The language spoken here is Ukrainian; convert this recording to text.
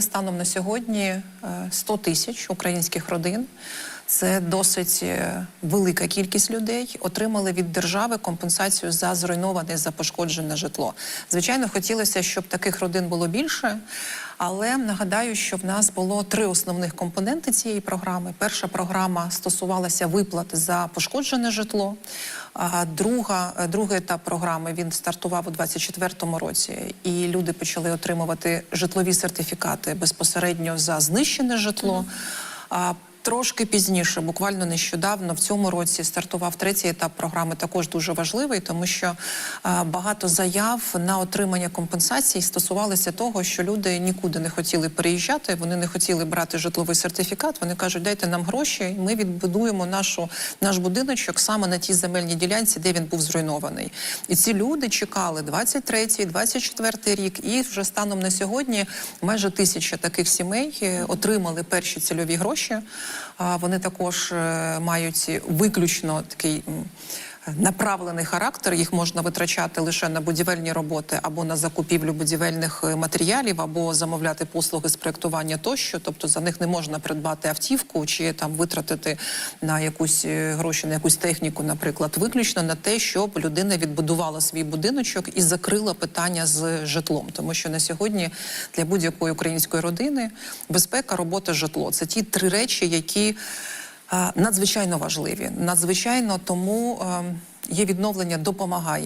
Станом на сьогодні е, 100 тисяч українських родин. Це досить е, велика кількість людей. Отримали від держави компенсацію за зруйноване за пошкоджене житло. Звичайно, хотілося, щоб таких родин було більше. Але нагадаю, що в нас було три основних компоненти цієї програми. Перша програма стосувалася виплат за пошкоджене житло. А друга, е, другий етап програми він стартував у 2024 році, і люди почали отримувати житлові сертифікати безпосередньо за знищене житло. А Трошки пізніше, буквально нещодавно, в цьому році стартував третій етап програми, також дуже важливий, тому що е, багато заяв на отримання компенсацій стосувалися того, що люди нікуди не хотіли переїжджати, вони не хотіли брати житловий сертифікат. Вони кажуть, дайте нам гроші, ми відбудуємо нашу наш будиночок саме на тій земельній ділянці, де він був зруйнований. І ці люди чекали 23-й, 24-й рік, і вже станом на сьогодні майже тисяча таких сімей е, отримали перші цільові гроші. Вони також е, мають виключно такий направлений характер. Їх можна витрачати лише на будівельні роботи або на закупівлю будівельних е, матеріалів, або замовляти послуги з проектування тощо. Тобто за них не можна придбати автівку чи там витратити на якусь е, гроші на якусь техніку, наприклад, виключно на те, щоб людина відбудувала свій будиночок і закрила питання з житлом, тому що на сьогодні для будь-якої української родини безпека, робота, житло це ті три речі, які надзвичайно важливі. Надзвичайно тому е, є відновлення допомагає.